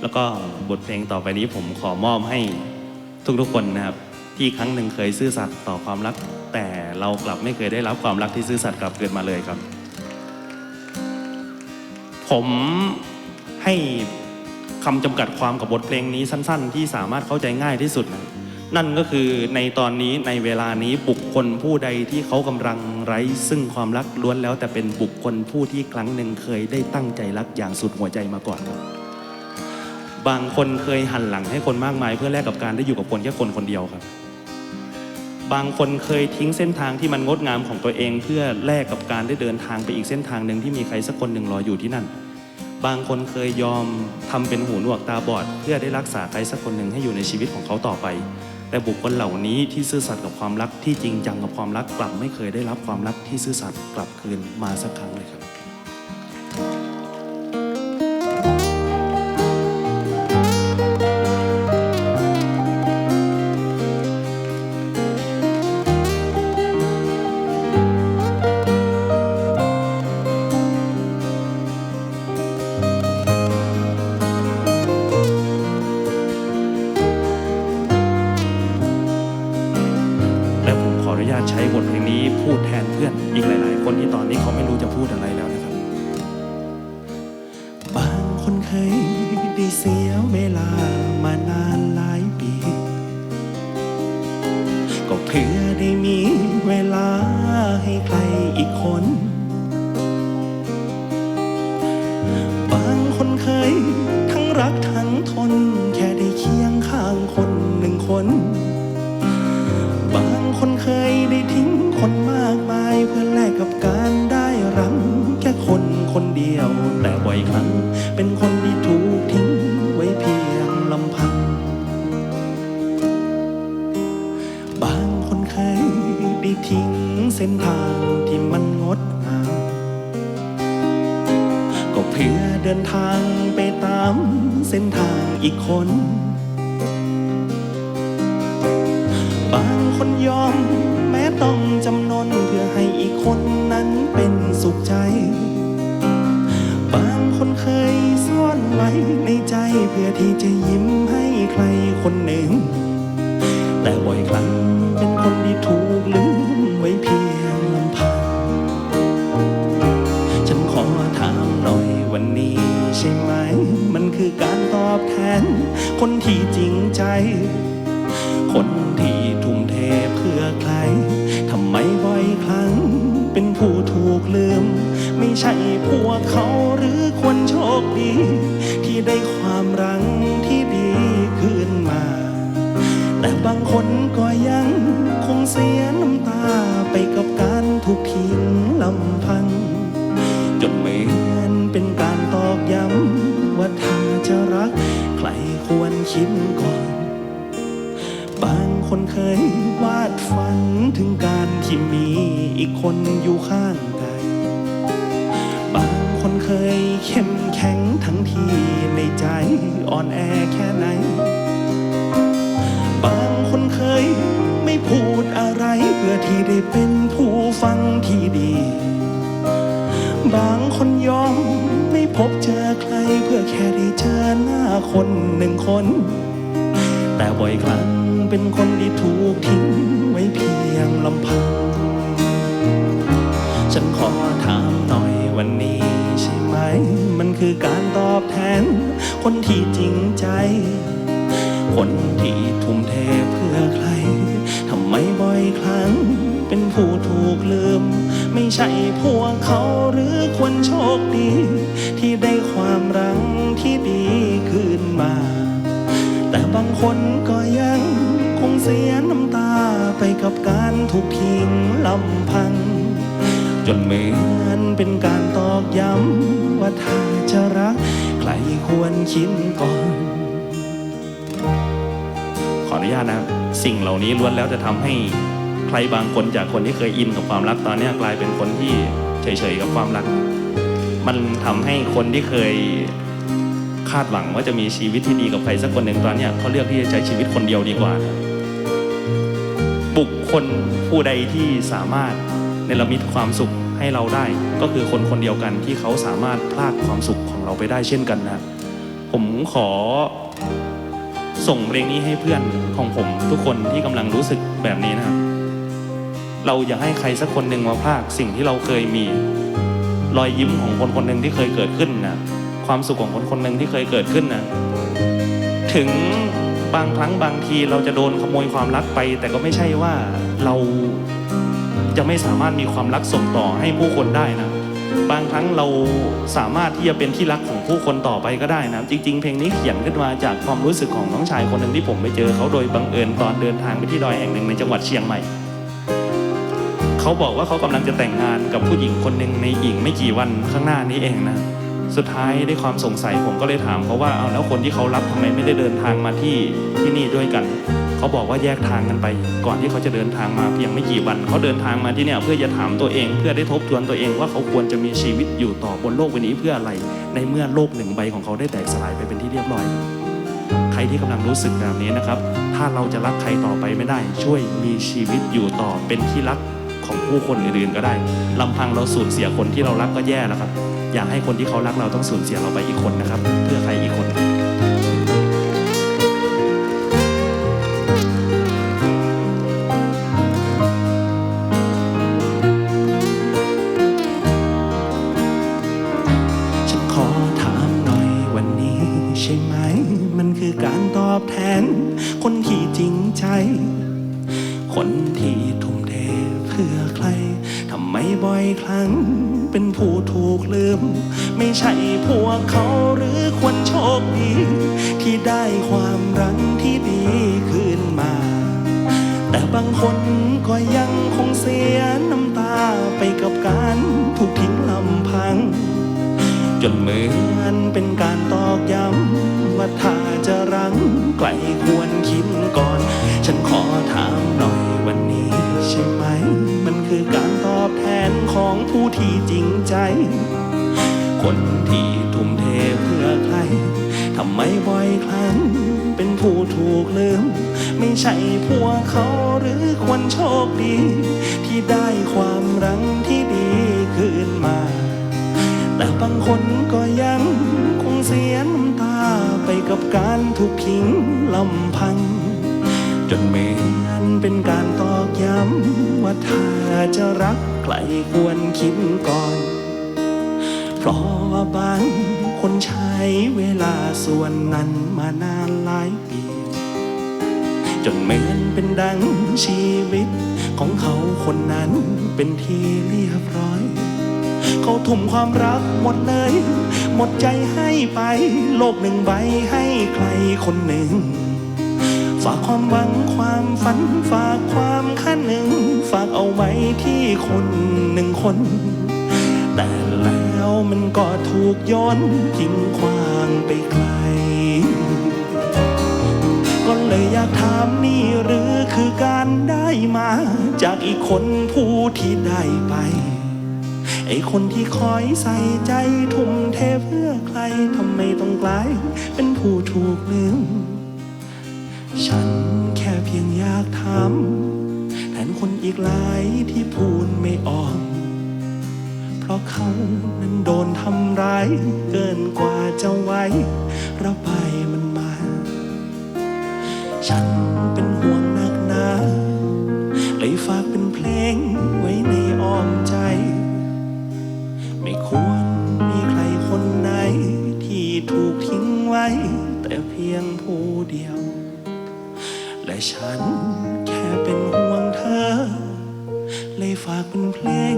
แล้วก็บทเพลงต่อไปนี้ผมขอมอบให้ทุกๆคนนะครับ ที่ครั้งหนึ่งเคยซื่อสัตย์ต่อความรัก แต่เรากลับไม่เคยได้รับความรักที่ซื่อสัตย์กลับเกิดมาเลยครับ ผมให้คำจำกัดความกับบทเพลงนี้สั้น ๆ ที่สามารถเข้าใจง่ายที่สุดนะนั่นก็คือในตอนนี้ในเวลานี้บุคคลผู้ใดที่เขากำลังไร้ ซึ่งความรักล้วนแล้วแต่เป็นบุคคลผู้ที่ครั้งหนึ่งเคยได้ตั้งใจรักอย่างสุดหัวใจมาก่อนครับ บางคนเคยหันหลังให้คนมากมาย เพื่อแลกกับการได้อยู่กับคนแค่คนคนเดียวครับ บางคนเคยทิ้งเส้นทางที่มันงดงามของตัวเอง เพื่อแลกกับการได้เดินทางไปอีกเส้นทางหนึ่งที่มีใครสักคนหนึ่งรออยู่ที่นั่น บางคนเคยยอมทำเป็นหูหนวกตาบอด เพื่อได้รักษาใครสักคนหนึ่งให้อยู่ในชีวิตของเขาต่อไป แต่บุคคลเหล่านี้ที่ซื่อสัตย์กับความรักที่จริงจังกับความรักกลับไม่เคยได้รับความรักที่ซื่อสัตย์กลับคืนมาสักครั้งเลยครับ คนเคยได้เสียเวลามานานหลายปี ก็เพื่อได้มี ทิ้งเส้นทางที่มันงดงามก็เพื่อเดินทางไปตามเส้นทางอีกคน บางคนยอมแม้ต้องจำนนเพื่อให้อีกคนนั้นเป็นสุขใจ บางคนเคยซ่อนไว้ในใจเพื่อที่จะยิ้มให้ใครคนหนึ่ง การตอบแทน คนที่จริงใจ คนที่ทุ่มเทเพื่อใครทำไมบ่อยครั้ง เป็นผู้ถูกลืม ไม่ใช่พวกเขาหรือคนโชคดี ที่ได้ความรังที่ดีคืนมา แต่บางคนก็ยัง จะรัก ใครควรคิดก่อน บางคนเคยวาดฝันถึงการที่มีอีกคนอยู่ข้างกายบางคนเคยเข้มแข็งทั้งที่ในใจอ่อนแอแค่ไหน บางคนเคยไม่พูดอะไรเพื่อที่ได้เป็นผู้ฟังที่ดี ได้เจอหน้าคนหนึ่งคน แต่บ่อยครั้งเป็นคนที่ถูกทิ้งไว้เพียงลำพัง ฉันขอถามหน่อยวันนี้ใช่ไหม มันคือการตอบแทน คนที่จริงใจ คนที่ทุ่มเทเพื่อใครทำไมบ่อยครั้ง เป็นผู้ถูกลืม ไม่ใช่พวกเขาหรือคนโชคดี คนก็ยังคงเสียน้ำตาไปกับการถูกทิ้งลำพัง จนเหมือนเป็นการตอกย้ำว่าถ้าจะรัก ใครควรคิดก่อน ขออนุญาตนะสิ่งเหล่านี้ล้วนแล้วจะทำให้ใครบางคนจากคนที่เคยอินกับความรักตอนนี้กลายเป็นคนที่เฉยๆกับความรัก มันทำให้คนที่เคย คาดหวังว่าจะมีชีวิตที่ดีกับใครสักคนหนึ่งตอนนี้เขาเลือกที่จะใช้ชีวิตคนเดียวดีกว่า บุคคลผู้ใดที่สามารถเนรมิตความสุขให้เราได้ ก็คือคนคนเดียวกันที่เขาสามารถพลากความสุขของเราไปได้เช่นกันนะผมขอส่งเพลงนี้ให้เพื่อนของผมทุกคนที่กำลังรู้สึกแบบนี้นะครับ เราอย่าให้ใครสักคนหนึ่งมาพรากสิ่งที่เราเคยมี รอยยิ้มของคนคนหนึ่งที่เคยเกิดขึ้นนะ ความสุขของคนคนหนึ่งที่เคยเกิดขึ้นนะถึงบางครั้งบางทีเราจะโดนขโมยความรักไป แต่ก็ไม่ใช่ว่าเราจะไม่สามารถมีความรักส่งต่อให้ผู้คนได้นะบางครั้งเราสามารถที่จะเป็นที่รักของผู้คนต่อไปก็ได้นะจริง ๆ เพลงนี้เขียนขึ้นมาจากความรู้สึกของน้องชายคนหนึ่งที่ผมไปเจอเขาโดยบังเอิญตอนเดินทางไปที่ดอยแห่งหนึ่งในจังหวัดเชียงใหม่เขาบอกว่าเขากำลังจะแต่งงานกับผู้หญิงคนหนึ่งในอีกไม่กี่วันข้างหน้านี้เองนะ สุดท้ายด้วยความสงสัยผมก็เลยถามเขาว่าเอาแล้วคนที่เขารับทำไมไม่ได้เดินทางมาที่ที่นี่ด้วยกัน เขาบอกว่าแยกทางกันไป ก่อนที่เขาจะเดินทางมาเพียงไม่กี่วันเขาเดินทางมาที่เนี่ยเพื่อจะถามตัวเอง เพื่อได้ทบทวนตัวเองว่าเขาควรจะมีชีวิตอยู่ต่อบนโลกใบนี้เพื่ออะไร ในเมื่อโลกหนึ่งใบของเขาได้แตกสลายไปเป็นที่เรียบร้อย ใครที่กำลังรู้สึกแบบนี้นะครับ ถ้าเราจะรักใครต่อไปไม่ได้ ช่วยมีชีวิตอยู่ต่อเป็นที่รักของผู้คนอื่นๆก็ได้ลำพังเราสูญเสียคนที่เรารักก็แย่แล้วครับ อยากให้คนที่เขารักเราต้องสูญเสียเราไปอีกคนนะครับ เพื่อใครอีกคนฉันขอถามหน่อยวันนี้ใช่ไหมมันคือการตอบแทนคนที่จริงใจ คนที่ทุ่มเทเพื่อใคร ทำไมบ่อยครั้งเป็นผู้ถูกลืม ไม่ใช่พวกเขาหรือคนโชคดี ที่ได้ความรักที่ดีคืนมา แต่บางคนก็ยังคงเสียน้ำตาไปกับการถูกทิ้งลำพัง จนเหมือนเป็นการต คนที่ทุ่มเทเพื่อใครทำไมบ่อยครั้งเป็นผู้ถูกลืม ไม่ใช่พวกเขาหรือคนโชคดี ที่ได้ความรังที่ดีคืนมา แต่บางคนก็ยังคงเสียน้ำตาไปกับการถูกทิ้งลำพัง จนเหมือนเป็นการตอกย้ำว่าถ้าจะรักใครควรคิดก่อน ราะว่าบางคนใช้เวลาส่วนนั้นมานานหลายปี จนเหมือนเป็นดังชีวิต ของเขาคนนั้นเป็นที่เรียบร้อย เขาทุ่มความรักหมดเลย หมดใจให้ไป โลกหนึ่งใบให้ใครคนหนึ่ง ฝากความหวังความฝันฝากความคันหนึ่ง ฝากเอาไว้ที่คนหนึ่งคน มันก็ถูกย้อนทิ้งขวางไปไกล ก็เลยอยากถามนี่หรือคือการได้มา จากอีกคนผู้ที่ได้ไป ไอ้คนที่คอยใส่ใจทุ่มเทเพื่อใครทำไมต้องกลาย เป็นผู้ถูกลืม ฉันแค่เพียงอยากถามแทนคนอีกหลายที่พูดไม่ออก ราะเขานั้นโดนทำร้าย เกินกว่าจะไวระบายมันมา ฉันเป็นห่วงนักหนาเลยฝากเป็นเพลงไว้ในอ้อมใจ ไม่ควรมีใครคนไหน ที่ถูกทิ้งไว้ แต่เพียงผู้เดียว และฉันแค่เป็นห่วงเธอ เลยฝากเป็นเพลง